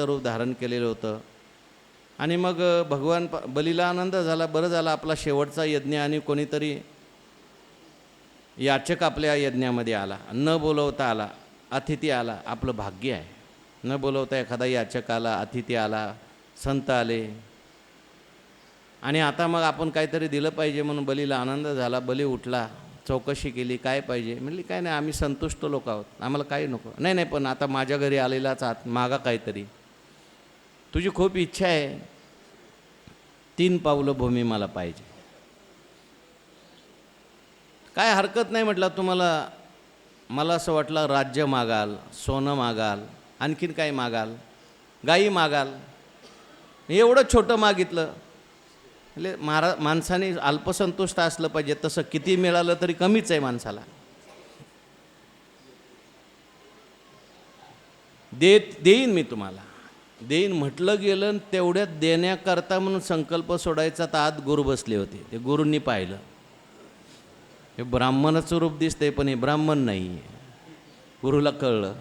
रूप धारण केलेलं होतं. आणि मग भगवान प- बलीला आनंद झाला बरं झाला आपला शेवटचा यज्ञ आणि कोणीतरी याचक आपल्या यज्ञामध्ये आला. न बोलवता आला अतिथी आला आपलं भाग्य आहे. न बोलवता एखादा याचक आला अतिथी आला संत आले. आणि आता मग आपण काहीतरी दिलं पाहिजे म्हणून बलीला आनंद झाला बली उठला चौकशी केली काय पाहिजे? म्हणली काय नाही आम्ही संतुष्ट लोक आहोत आम्हाला काही नको. नाही नाही पण आता माझ्या घरी आलेलाच आत मागा काहीतरी. तुझी खूप इच्छा आहे. तीन पावलं भूमी मला पाहिजे. काय हरकत नाही म्हटलं तुम्हाला मला असं वाटलं राज्य मागाल सोनं मागाल आणखीन काय मागाल गाई मागाल. एवढं छोटं मागितलं. म्हणजे महारा माणसाने अल्पसंतुष्ट असलं पाहिजे तसं किती मिळालं तरी कमीच आहे माणसाला. देत देईन मी तुम्हाला. देईन म्हटलं गेलं तेवढ्यात देण्याकरता म्हणून संकल्प सोडायचा तर आत गुरु बसले होते. ते गुरूंनी पाहिलं. हे ब्राह्मणाचं रूप दिसतंय पण हे ब्राह्मण नाही आहे गुरुला कळलं.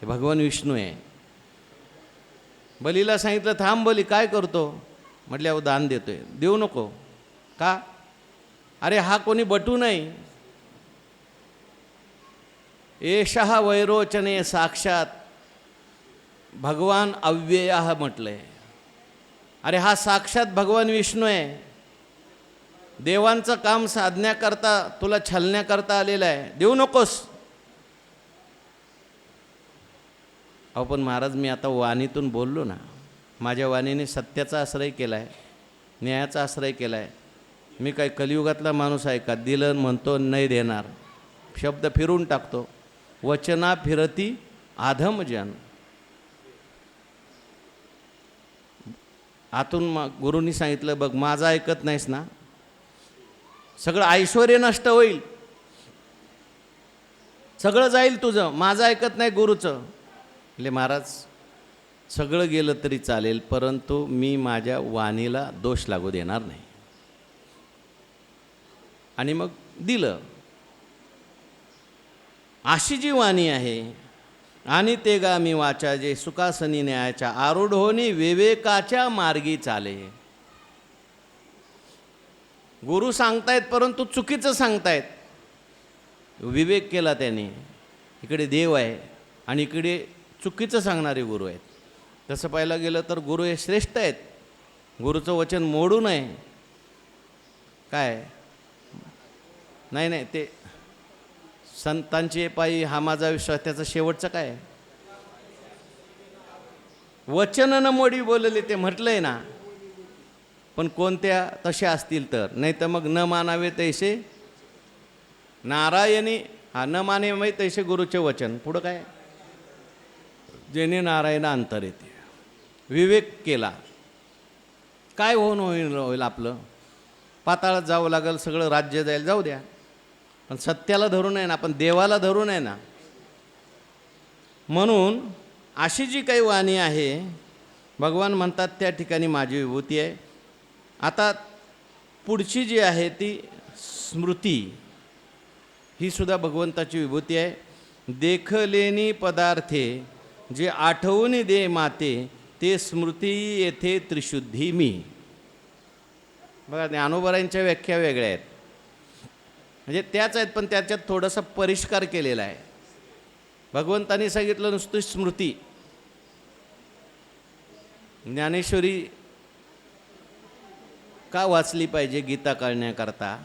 हे भगवान विष्णू आहे. बलीला सांगितलं थांब बली काय करतो? म्हटले अहो दान देतोय. देऊ नको. का? अरे हा कोणी बटू नाही. एषः वैरोचने साक्षात भगवान अव्यय आहे अरे हा साक्षात भगवान विष्णू आहे. देवांचं काम साधण्याकरता तुला छलण्याकरता आलेलं आहे. देऊ नकोस. अहो पण महाराज मी आता वाणीतून बोललो ना. माझ्या वाणीने सत्याचा आश्रय केला आहे न्यायाचा आश्रय केला आहे मी काय कलियुगातला माणूस आहे का? दिलं म्हणतो नाही देणार. शब्द फिरून टाकतो. वचना फिरती आधम आतून मा गुरुनी सांगितलं बघ माझं ऐकत नाहीस ना. सगळं ऐश्वर नष्ट होईल. सगळं जाईल तुझं. माझं ऐकत नाही गुरुचं. म्हणजे महाराज सगळं गेलं तरी चालेल परंतु मी माझ्या वाणीला दोष लागू देणार नाही. आणि मग दिलं. अशी जी वाणी आहे. आणि ते गा मी वाचा जे सुखासनी न्यायाच्या आरूढोनी विवेकाच्या मार्गी चाले. गुरु सांगतायत परंतु चुकीचं सांगतायत. विवेक केला त्याने. इकडे देव आहे आणि इकडे चुकीचं सांगणारे गुरु आहेत. तसं पाहायला गेलं तर गुरु हे श्रेष्ठ आहेत. गुरुचं वचन मोडू नये. काय? नाही नाही ते संतांची पायी हा माझा विश्वास त्याचं शेवटचं काय वचन न मोडी बोलले ते म्हटलंय ना. पण कोणत्या तशा असतील तर? नाही तर मग न मानावे तैसे नारायणी हा न माने तैसे गुरुचे वचन. पुढं काय? जेणे नारायण अंतर येते. विवेक केला. काय होऊन होईल होईल आपलं? पाताळात जावं लागेल सगळं राज्य जाईल. जाऊ द्या. पण सत्याला धरून आहे ना आपण देवाला धरून आहे ना. म्हणून अशी जी काही वाणी आहे भगवान म्हणतात त्या ठिकाणी माझी विभूती आहे. आता पुढची जी आहे ती स्मृती ही सुद्धा भगवंताची विभूती आहे. देखलेनी पदार्थे जे आठवून दे माते ते स्मृती येथे त्रिशुद्धी मी. बघा ज्ञानोबरांच्या व्याख्या वेगळ्या आहेत. म्हणजे त्याच आहेत पण त्याच्यात थोडासा परिष्कार केलेला आहे. भगवंतानी सांगितलं नुसतं स्मृती. ज्ञानेश्वरी का वाचली पाहिजे गीता कळण्याकरता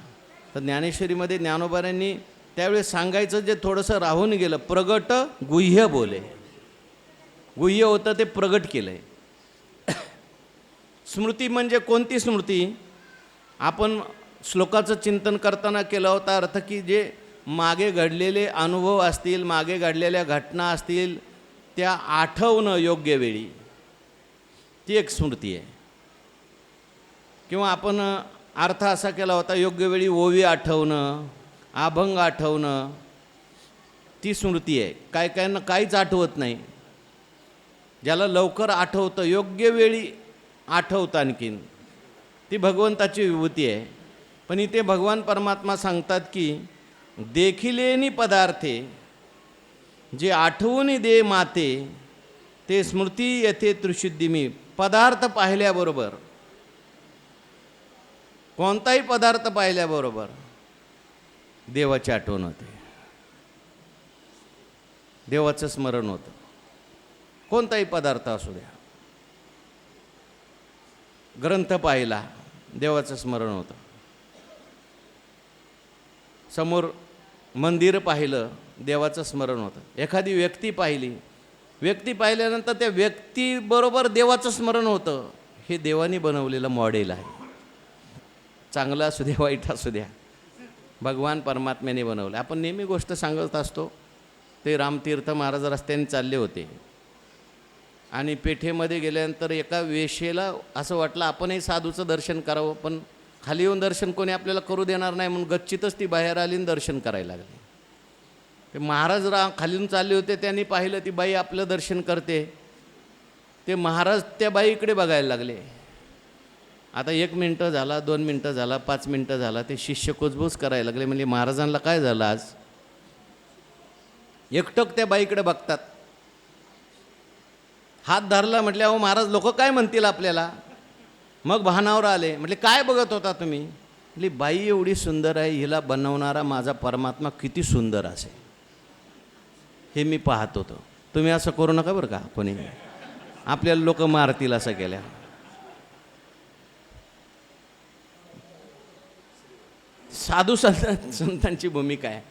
तर ज्ञानेश्वरीमध्ये ज्ञानोबाऱ्यांनी त्यावेळी सांगायचं जे थोडंसं राहून गेलं प्रगट गुह्य बोले. गुह्य होतं ते प्रगट केलं आहे स्मृती म्हणजे कोणती स्मृती? आपण श्लोकाचं चिंतन करताना केलं होता अर्थ की जे मागे घडलेले अनुभव असतील मागे घडलेल्या घटना असतील त्या आठवणं योग्य वेळी. ती एक स्मृती आहे. किंवा आपण अर्थ असा केला होता योग्य वेळी ओवी आठवणं अभंग आठवणं ती स्मृती आहे. काय काहींना काहीच आठवत नाही. ज्याला लवकर आठवतं योग्य वेळी आठवतं आणखीन ती भगवंताची विभूती आहे. पण इथे भगवान परमात्मा सांगतात की देखिलेनी पदार्थे जे आठवून दे माते ते स्मृती येथे त्रिशुद्धी मी. पदार्थ पाहिल्याबरोबर कोणताही पदार्थ पाहिल्याबरोबर देवाची आठवण होते. देवाचं स्मरण होतं. कोणताही पदार्थ असू द्या. ग्रंथ पाहिला देवाचं स्मरण होतं. समोर मंदिर पाहिलं देवाचं स्मरण होतं. एखादी व्यक्ती पाहिली व्यक्ती पाहिल्यानंतर त्या व्यक्तीबरोबर देवाचं स्मरण होतं. हे देवाने बनवलेलं मॉडेल आहे. चांगलं असू द्या वाईट असू द्या. भगवान परमात्म्याने बनवलं. आपण नेहमी गोष्ट सांगत असतो ते रामतीर्थ महाराज रस्त्याने चालले होते. आणि पेठेमध्ये गेल्यानंतर एका वेशेला असं वाटलं आपणही साधूचं दर्शन करावं पण खाली येऊन दर्शन कोणी आपल्याला करू देणार नाही म्हणून गच्चीतच ती बाहेर आली आणि दर्शन करायला लागली. ते महाराज रा खालीून चालले होते त्यांनी पाहिलं ती बाई आपलं दर्शन करते. ते महाराज त्या बाईकडे बघायला लागले. आता एक मिनटं झाला दोन मिनटं झाला पाच मिनटं झाला ते शिष्य कुजबूज करायला लागले. म्हणजे महाराजांना काय झालं आज? एकटक त्या बाईकडे बघतात. हात धरला म्हटल्या अहो महाराज लोक काय म्हणतील आपल्याला? मग भानावर आले. म्हटले काय बघत होता तुम्ही? म्हटली बाई एवढी सुंदर आहे हिला बनवणारा माझा परमात्मा किती सुंदर असेल हे मी पाहत होतो. तुम्ही असं करू नका बरं का कोणी. आपल्याला लोक मारतील असं केल्या. साधू संत संतांची भूमिका आहे.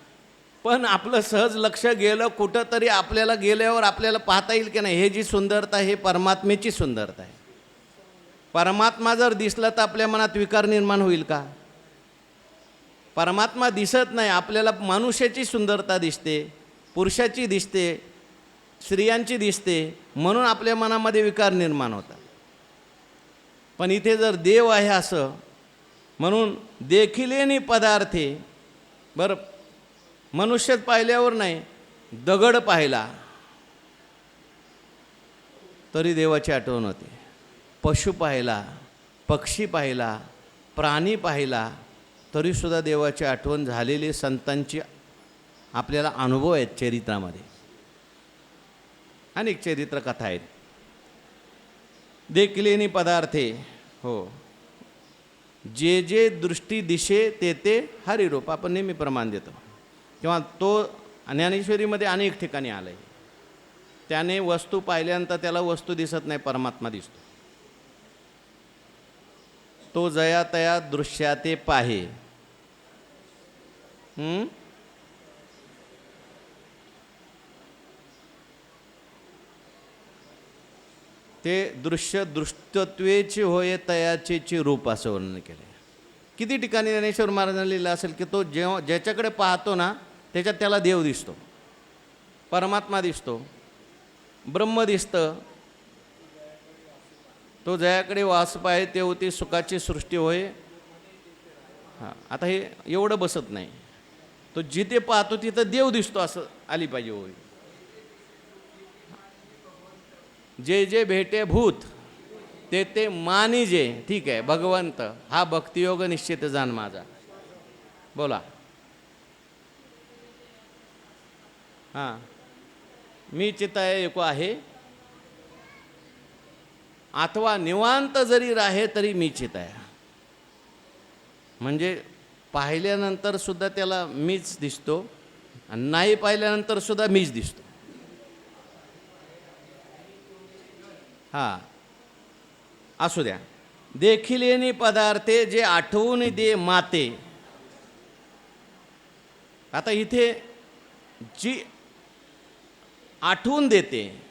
पण आपलं सहज लक्ष गेलं कुठंतरी आपल्याला गेल्यावर आपल्याला पाहता येईल की नाही? हे जी सुंदरता हे परमात्मेची सुंदरता आहे. परमात्मा जर दिसला तर आपल्या मनात विकार निर्माण होईल का? परमात्मा दिसत नाही आपल्याला मनुष्याची सुंदरता दिसते पुरुषाची दिसते स्त्रियांची दिसते म्हणून आपल्या मनामध्ये विकार निर्माण होतात. पण इथे जर देव आहे असं म्हणून देखिलेनी पदार्थे बरं मनुष्यात पाहिल्यावर नाही दगड पाहिला तरी देवाची आठवण होते. पशु पाहिला पक्षी पाहिला प्राणी पाहिला तरीसुद्धा देवाची आठवण झालेली संतांची आपल्याला अनुभव आहेत चरित्रामध्ये. अनेक चरित्रकथा आहेत. देखलेनी पदार्थे हो. जे जे दृष्टी दिशे ते ते हरिरूप आपण नेहमी प्रमाण देतो. किंवा तो ज्ञानेश्वरीमध्ये अनेक ठिकाणी आलं आहे त्याने वस्तू पाहिल्यानंतर त्याला वस्तू दिसत नाही परमात्मा दिसतो. तो जया तया दृश्याते पाहे. ते दृश्य दृष्टत्वेचे होय तयाचेची रूप असं वर्णन केलं किती ठिकाणी ज्ञानेश्वर महाराजांनी लिहिलं असेल की तो जेव्हा ज्याच्याकडे पाहतो ना त्याच्यात त्याला देव दिसतो. परमात्मा दिसतो. ब्रह्म दिसतं. तो जयाकडे वास पाहे ते होती सुखाची सृष्टी होय. हां आता हे एवढं बसत नाही. तो जिथे पाहतो तिथं देव दिसतो असं आली पाहिजे होय. जे जे भेटे भूत ते ते मानिजे ठीक आहे भगवंत हा भक्तियोग निश्चित जाण माझा. बोला. हां. मी चिताय एको आहे. अथवा निवांत जरी राहे तरी मीचित आहे. म्हणजे पाहिल्यानंतर सुद्धा त्याला मीच दिसतो आणि नाही पाहिल्यानंतर सुद्धा मीच दिसतो. हां. असू द्या. देखिलेनी पदार्थे जे आठवून दे माते. आता इथे जी आठवून देते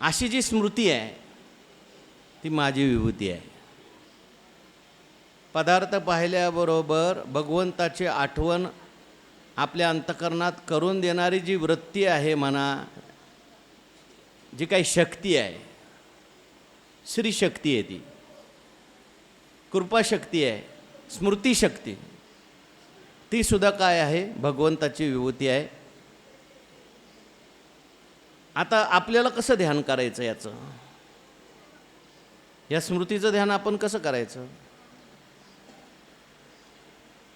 अशी जी स्मृती आहे ती माझी विभूती आहे. पदार्थ पाहिल्याबरोबर भगवंताची आठवण आपल्या अंतकरणात करून देणारी जी वृत्ती आहे म्हणा जी काही शक्ती आहे श्रीशक्ती आहे ती. कृपाशक्ती आहे स्मृतीशक्ती ती सुद्धा काय आहे? भगवंताची विभूती आहे. आता आपल्याला कसं ध्यान करायचं याचं? या स्मृतीचं ध्यान आपण कसं करायचं?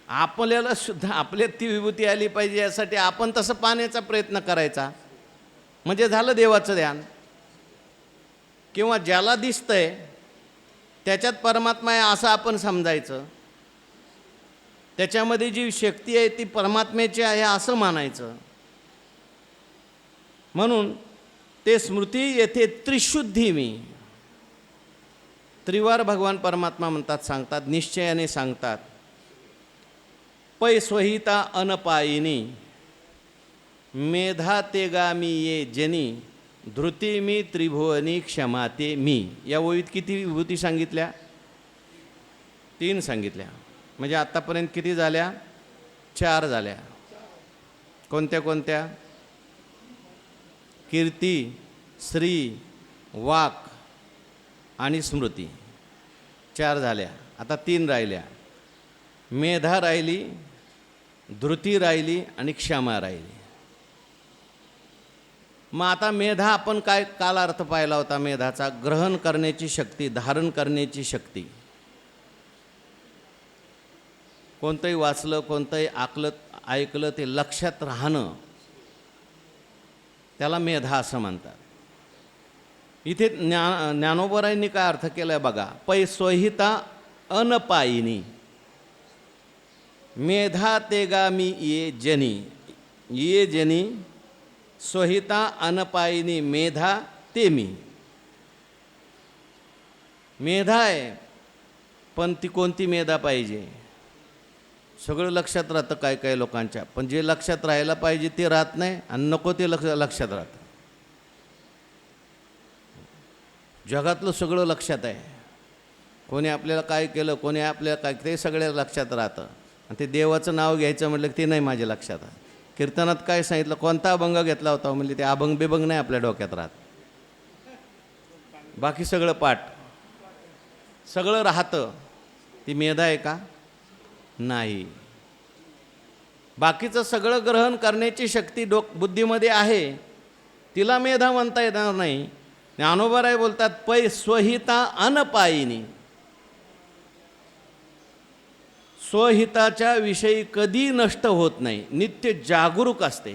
आपल्याला सुद्धा आपल्यात ती विभूती आली पाहिजे यासाठी आपण तसं पाहण्याचा प्रयत्न करायचा. म्हणजे झालं देवाचं ध्यान. किंवा ज्याला दिसतंय त्याच्यात परमात्मा आहे असं आपण समजायचं. त्याच्यामध्ये जी शक्ती आहे ती परमात्म्याची आहे असं मानायचं. म्हणून ते स्मृती येथे त्रिशुद्धी मी. त्रिवार भगवान परमात्मा म्हणतात सांगतात निश्चयाने सांगतात पै स्वहिता अनपायिनी मेधा तेगामी ये जनी धृती मी त्रिभुवनी क्षमाते मी. या ओळीत किती विभूती सांगितल्या? तीन सांगितल्या. म्हणजे आत्तापर्यंत किती झाल्या? चार झाल्या. कोणत्या कोणत्या? कीर्ती श्री वाक. आणि स्मृती. चार झाल्या. आता तीन राहिल्या. मेधा राहिली धृती राहिली आणि क्षमा राहिली. मग आता मेधा आपण काय काल अर्थ पाहिला होता? मेधाचा ग्रहण करण्याची शक्ती धारण करण्याची शक्ती. कोणतंही वाचलं कोणतंही आकलं ऐकलं ते लक्षात राहणं त्याला मेधा असं म्हणतात. इथे ज्ञा ज्ञानोबरायांनी काय अर्थ केला आहे बघा. पै स्वहिता अनपायिनी मेधा तेगामी ये जनी. ये जनी स्वहिता अनपायिनी मेधा ते मी. मेधा आहे पण ती कोणती मेधा पाहिजे? सगळं लक्षात राहतं काय काय लोकांच्या. पण जे लक्षात राहायला पाहिजे ते राहत नाही आणि नको ते लक्ष लक्षात राहतं. जगातलं सगळं लक्षात आहे. कोणी आपल्याला काय केलं कोणी आपल्याला काय ते सगळ्या लक्षात राहतं. आणि ते देवाचं नाव घ्यायचं म्हटलं की ते नाही माझ्या लक्षात कीर्तनात काय सांगितलं कोणता अभंग घेतला होता म्हणजे ते अभंग बिभंग नाही आपल्या डोक्यात राहत. बाकी सगळं पाठ. सगळं राहतं. ती मेधा आहे का? नाही. बाकीचं सगळं ग्रहण करण्याची शक्ती डोक बुद्धीमध्ये आहे. तिला मेधा म्हणता येणार नाही. ज्ञानोबराय बोलतात पै स्वहिता अनपायिनी स्वहिताच्या विषयी कधी नष्ट होत नाही नित्य जागरूक असते.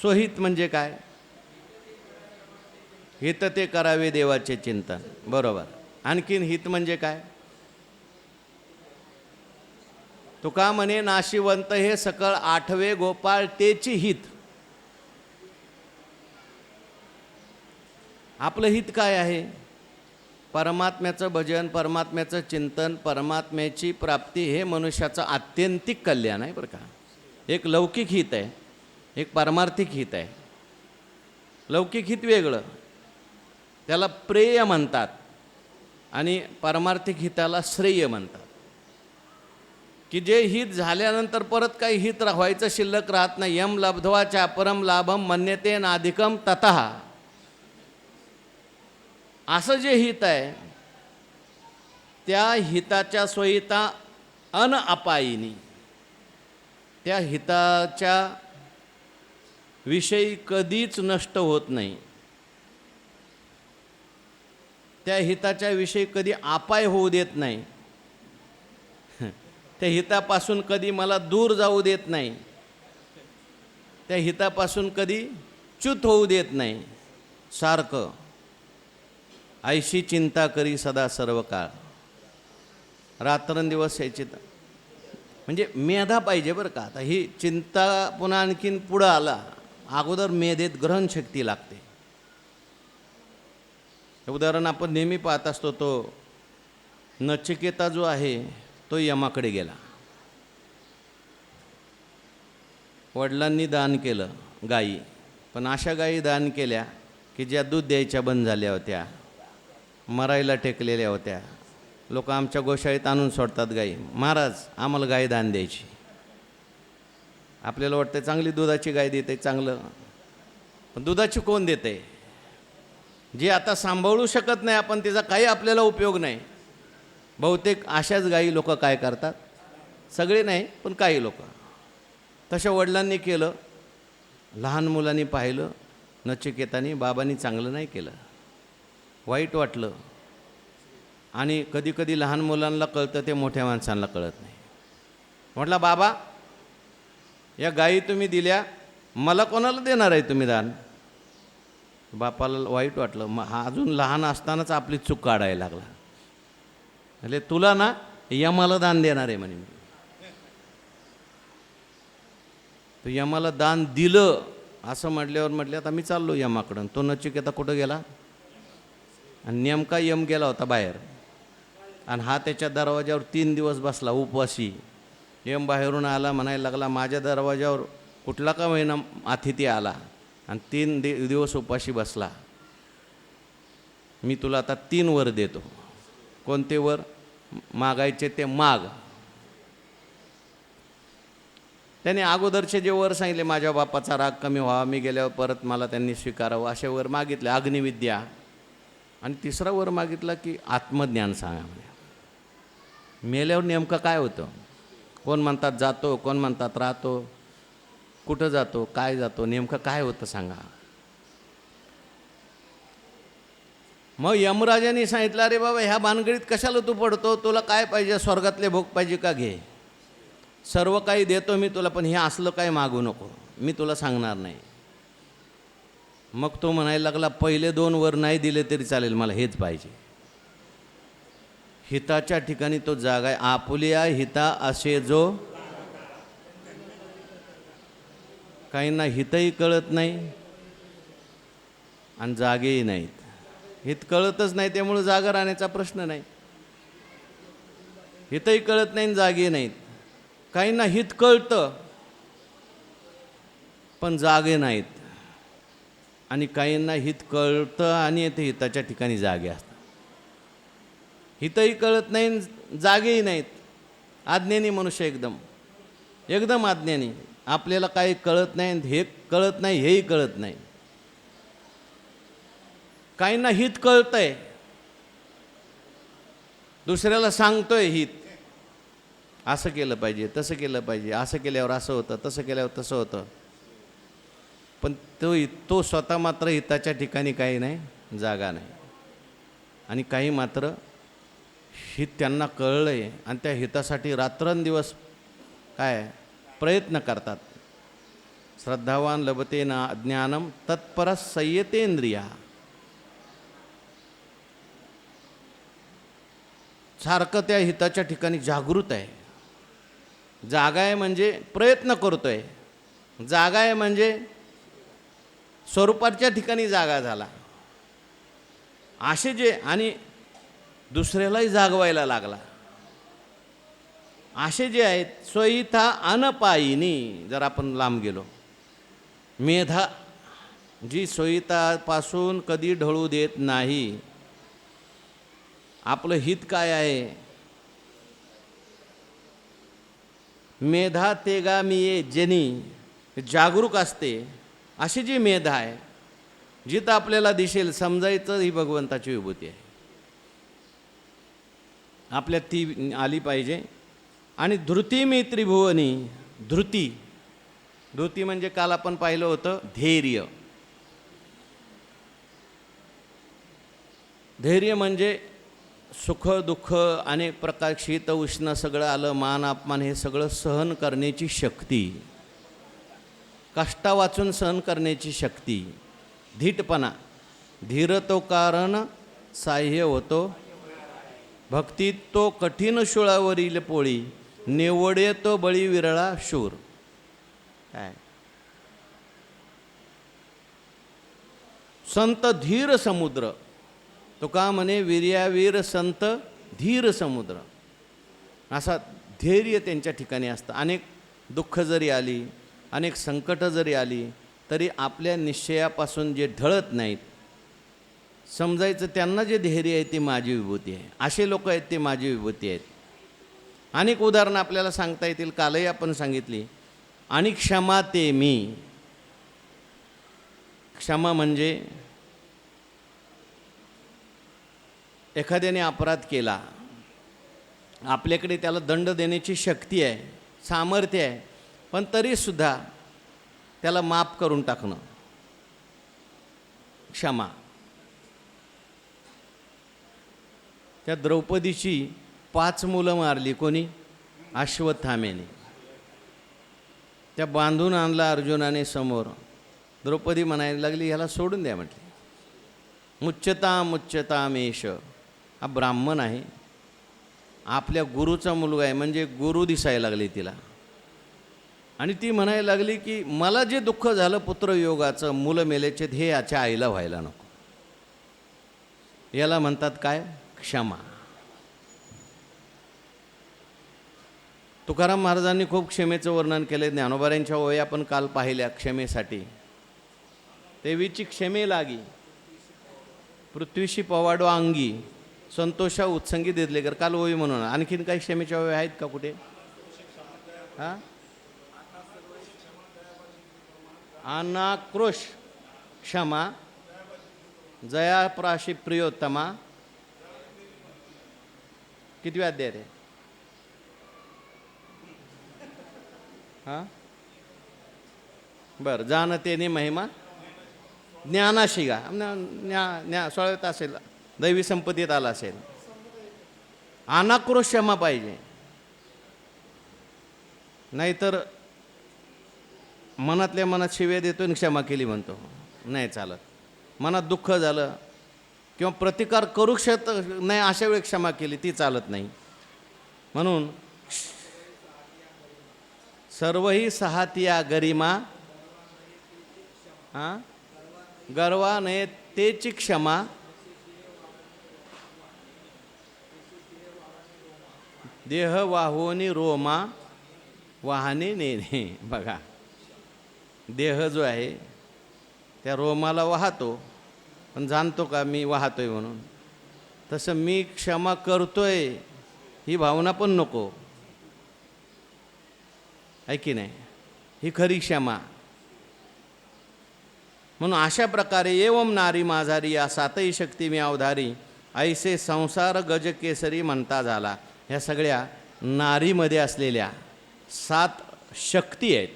स्वहित म्हणजे काय? हित ते करावे देवाचे चिंतन बरोबर. आणखीन हित म्हणजे काय? तुका म्हणे नाशिवंत हे सकळ आठवे गोपाळ तेची हित. आपलं हित काय आहे? परमात्म्याचं भजन परमात्म्याचं चिंतन परमात्म्याची प्राप्ती हे मनुष्याचं आत्यंतिक कल्याण आहे बरं का. एक लौकिक हित आहे एक पारमार्थिक हित आहे. लौकिक हित वेगळं. त्याला प्रेय म्हणतात आणि पारमार्थिक हिताला श्रेय म्हणतात. की जे हित झाल्यानंतर परत काही हित व्हायचं शिल्लक राहत नाही. यम लब्धवाच्या परम लाभम मन्यते नाधिकम ततः. असं जे हित आहे त्या हिताच्या सोयीता अन अपायिनी. त्या हिताच्या विषयी कधीच नष्ट होत नाही. त्या हिताच्या विषयी कधी अपाय होऊ देत नाही. त्या हितापासून कधी मला दूर जाऊ देत नाही. त्या हितापासून कधी च्युत होऊ देत नाही. सारखं. ऐशी चिंता करी सदा सर्व काळ रात्रंदिवस याची म्हणजे मेधा पाहिजे बरं का. आता ही चिंता पुन्हा आणखीन पुढं आला अगोदर मेधेत ग्रहणशक्ती लागते. हे उदाहरण आपण नेहमी पाहत असतो तो नचिकेता जो आहे तो यमाकडे गेला. वडिलांनी दान केलं गायी पण अशा गायी दान केल्या की ज्या दूध द्यायच्या बंद झाल्या होत्या मरायला टेकलेल्या होत्या. लोक आमच्या गोशाळेत आणून सोडतात गाई. महाराज आम्हाला गाय दान द्यायची. आपल्याला वाटतं चांगली दुधाची गाय देते चांगलं. पण दुधाची कोण देते? जे आता सांभाळू शकत नाही आपण त्याचा काही आपल्याला उपयोग नाही. बहुतेक अशाच गायी लोक काय करतात? सगळे नाही पण काही लोक. तशा वडिलांनी केलं लहान मुलांनी पाहिलं नचिकेतानी बाबांनी चांगलं नाही केलं. वाईट वाटलं. आणि कधी कधी लहान मुलांना कळतं ते मोठ्या माणसांना कळत नाही. म्हटलं बाबा या गायी तुम्ही दिल्या मला कोणाला देणार आहे तुम्ही दान? बापाला वाईट वाटलं. मग हा अजून लहान असतानाच आपली चूक काढायला लागला. म्हणजे तुला ना यमाला दान देणार आहे म्हणे मी. तर यमाला दान दिलं असं म्हटल्यावर म्हटलं आता मी चाललो यमाकडं तो नचिकेता कुठं गेला? आणि नेमका यम गेला होता बाहेर. आणि हा त्याच्या दरवाज्यावर तीन दिवस बसला उपवासी. यम बाहेरून आला म्हणायला लागला माझ्या दरवाज्यावर कुठला का महिना अतिथी आला? आणि तीन दि दिवस उपाशी बसला. मी तुला आता तीन वर देतो. कोणते वर? मागायचे ते माग. त्याने अगोदरचे जे वर सांगितले माझ्या बापाचा राग कमी व्हावा मी गेल्यावर परत मला त्यांनी स्वीकारावं असे वर मागितले अग्निविद्या. आणि तिसरा वर मागितला की आत्मज्ञान सांगा म्हणे. मेल्यावर नेमकं काय होतं? कोण म्हणतात जातो कोण म्हणतात राहतो कुठं जातो काय जातो नेमकं काय होतं सांगा. मग यमराजाने सांगितलं अरे बाबा ह्या भानगडीत कशाला तू पडतो? तुला काय पाहिजे? स्वर्गातले भोग पाहिजे का घे? सर्व काही देतो मी तुला पण हे असलं काय मागू नको. मी तुला सांगणार नाही. मग तो म्हणायला लागला पहिले दोन वर नाही दिले तरी चालेल मला हेच पाहिजे. हिताच्या ठिकाणी तो जागा आहे. आपुलिया हिता असे जो काहींना हितही कळत नाही आणि जागेही नाहीत. हित कळतच नाही त्यामुळं जागा राहण्याचा प्रश्न नाही. हितही कळत नाही आणि जागे नाहीत. काहींना हित कळतं पण जागे नाहीत. आणि काहींना हित कळतं आणि ते हिताच्या ठिकाणी जागे असतात. हितही कळत नाही जागेही नाहीत. आज्ञानी मनुष्य एकदम. एकदम आज्ञानी. आपल्याला काही कळत नाही हे कळत नाही हेही कळत नाही. काहींना हित कळतंय. दुसऱ्याला सांगतोय हित. असं केलं पाहिजे तसं केलं पाहिजे. असं केल्यावर असं होतं तसं केल्यावर तसं होतं. पण तो तो स्वतः मात्र हिताच्या ठिकाणी काही नाही जागा नाही. आणि काही मात्र हित त्यांना कळलं आहे आणि त्या हितासाठी रात्रंदिवस काय प्रयत्न करतात. श्रद्धावान लभते ना ज्ञानम तत्पर संयतेंद्रिया. सारखं त्या हिताच्या ठिकाणी जागृत आहे. जागा आहे म्हणजे प्रयत्न करतो आहे जागा आहे म्हणजे स्वरूपाच्या ठिकाणी जागा झाला. असे जे आणि दुसऱ्यालाही जागवायला लागला. असे जे आहेत स्वइथा अनपायिनी जर आपण लांब गेलो. मेधा जी स्वयितापासून कधी ढळू देत नाही. आपलं हित काय आहे? मेधा तेगा मी ये जनी जागरूक असते. अशी जी मेधा आहे जिथं आपल्याला दिसेल समजायचं ही भगवंताची विभूती आहे. आपल्यात ती आली पाहिजे. आणि धृती मी त्रिभुवनी धृती धृती म्हणजे काल आपण पाहिलं होतं धैर्य. धैर्य म्हणजे सुख दुःख अनेक प्रकार शीत उष्ण सगळं आलं मान अपमान हे सगळं सहन करण्याची शक्ती. कष्टा वाचून सहन करण्याची शक्ती धीटपणा धीर तो कारण साह्य होतो. भक्तीत तो कठीण शुळावरील पोळी निवडे तो बळी विरळा शूर. काय? संत धीर समुद्र. तो का म्हणे वीर्यावीर संत धीर समुद्र. असा धैर्य त्यांच्या ठिकाणी असतं. अनेक दुःख जरी आली अनेक संकटं जरी आली तरी आपल्या निश्चयापासून जे ढळत नाहीत समजायचं त्यांना जे धैर्य आहे ती माझी विभूती आहे. असे लोक आहेत ते माझी विभूती आहेत. अनेक उदाहरणं आपल्याला सांगता येतील कालही आपण सांगितली. आणि क्षमा ते मी. क्षमा म्हणजे एखाद्याने अपराध केला आपल्याकडे त्याला दंड देण्याची शक्ती आहे सामर्थ्य आहे पण तरीसुद्धा त्याला माफ करून टाकणं. क्षमा. त्या द्रौपदीची पाच मुलं मारली कोणी? अश्वत्थामेने त्या बांधून आणला अर्जुनाने समोर. द्रौपदी म्हणायला लागली ह्याला सोडून द्या म्हटली. मुच्यता मेष. हा ब्राह्मण आहे. आपल्या गुरुचा मुलगा आहे. म्हणजे गुरु दिसायला लागले तिला. आणि ती म्हणायला लागली की मला जे दुःख झालं पुत्रयोगाचं मुलं मेल्याचे हे याच्या आईला व्हायला नको. याला म्हणतात काय? क्षमा. तुकाराम महाराजांनी खूप क्षमेचं वर्णन केले. ज्ञानोबाऱ्यांच्या ओळी आपण काल पाहिल्या क्षमेसाठी. देवीची क्षमे लागी. पृथ्वीशी पवाडो अंगी. संतोषा उत्संगी देदलेकर. काल ओळी म्हणून. आणखीन काही क्षमेच्या ओळी आहेत का कुठे? हां? अनाक्रोश क्षमा जयाप्राशी प्रियोत्तमा. किती अध्याय रे हां? बरं जाणतेने महिमा. ज्ञानाशी गा. ज्ञा ज्ञा ज्ञा असेल. दैवी संपत्तीत आला असेल. अनाक्रोश क्षमा पाहिजे. नाहीतर मनातल्या मनात शिव्या देतो आणि क्षमा केली म्हणतो. नाही चालत. मनात दुःख झालं किंवा प्रतिकार करू शकत नाही अशा वेळी क्षमा केली ती चालत नाही. म्हणून सर्वही सहातिया गरिमा हां? गर्वाने तेची क्षमा. देह वाहोनी रोमा वाहने नेणे बघा. देह जो आहे त्या रोमाला वाहतो पण जाणतो का मी वाहतोय म्हणून? तसं मी क्षमा करतोय ही भावना पण नको. आहे की नाही? ही खरी क्षमा. म्हणून अशा प्रकारे एवम नारी माझारी या सातही शक्ती मी अवधारी ऐसे संसार गज केसरी म्हणता झाला. ह्या सगळ्या नारीमध्ये असलेल्या सात शक्ती आहेत.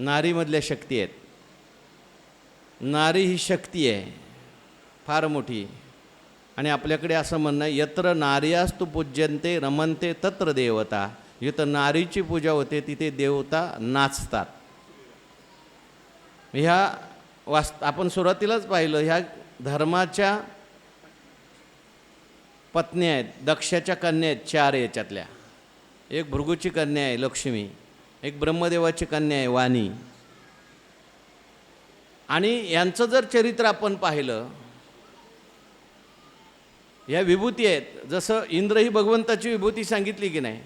नारीमधल्या शक्ती आहेत. नारी ही शक्ती आहे. फार मोठी. आणि आपल्याकडे असं म्हणणं यत्र नार्यास्तु पूज्यंते रमनते तत्र देवता. जिथं नारीची पूजा होते तिथे देवता नाचतात. ह्या वास्त आपण सुरुवातीलाच पाहिलं ह्या धर्माच्या पत्न्या आहेत दक्षाच्या कन्या आहेत चार याच्यातल्या. एक भृगूची कन्या आहे लक्ष्मी. एक ब्रह्मदेवाची कन्या आहे वाणी. आणि यांचं जर चरित्र आपण पाहिलं या विभूती आहेत. जसं इंद्र ही भगवंताची विभूती सांगितली की नाही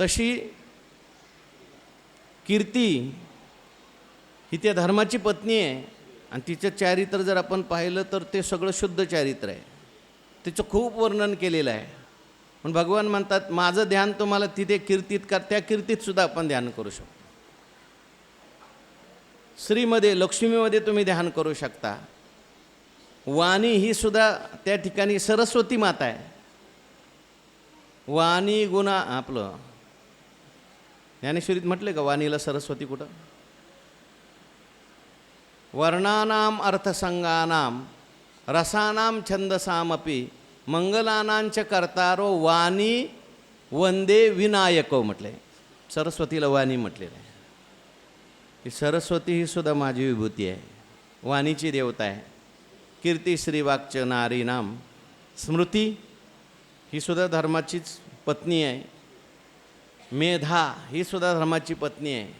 तशी कीर्ती ही त्या धर्माची पत्नी आहे. आणि तिचं चारित्र जर आपण पाहिलं तर ते सगळं शुद्ध चारित्र आहे. तिचं खूप वर्णन केलेलं आहे. पण भगवान म्हणतात माझं ध्यान तुम्हाला तिथे कीर्तीत का त्या कीर्तीत सुद्धा आपण ध्यान करू शकतो. श्रीमध्ये लक्ष्मीमध्ये तुम्ही ध्यान करू शकता. वाणी ही सुद्धा त्या ठिकाणी सरस्वती माता आहे. वाणी गुणा आपलं. ज्ञानेश्वरीत म्हटले का वाणीला सरस्वती कुठं? वर्णानाम अर्थसंगानाम रसानाम छंदसामपी मंगलानांच्या कर्तारो वाणी वंदे विनायको म्हटले. सरस्वतीला वाणी म्हटलेलं आहे. ही सरस्वती ही सुद्धा माझी विभूती आहे. वाणीची देवता आहे. कीर्ती श्रीवाक्च नारी नाम स्मृती ही सुद्धा धर्माचीच पत्नी आहे. मेधा ही सुद्धा धर्माची पत्नी आहे.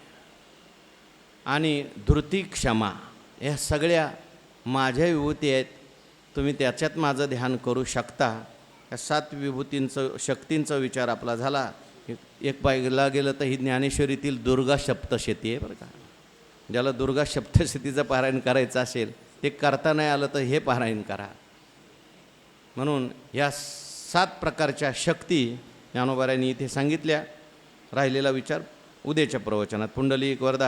आणि धृती क्षमा ह्या सगळ्या माझ्या विभूती आहेत. तुम्ही त्याच्यात माझं ध्यान करू शकता. या सात विभूतींचं शक्तींचा विचार आपला झाला. एक- एक पाहिला गेलं तर ही ज्ञानेश्वरीतील दुर्गा सप्तशती आहे बरं का. ज्याला दुर्गा सप्तशतीचं पारायण करायचं असेल ते करता नाही आलं तर हे पारायण करा. म्हणून या सात प्रकारच्या शक्ती ज्ञानोबाऱ्यांनी इथे सांगितल्या. राहिलेला विचार उद्याच्या प्रवचनात. पुंडलिक वरदा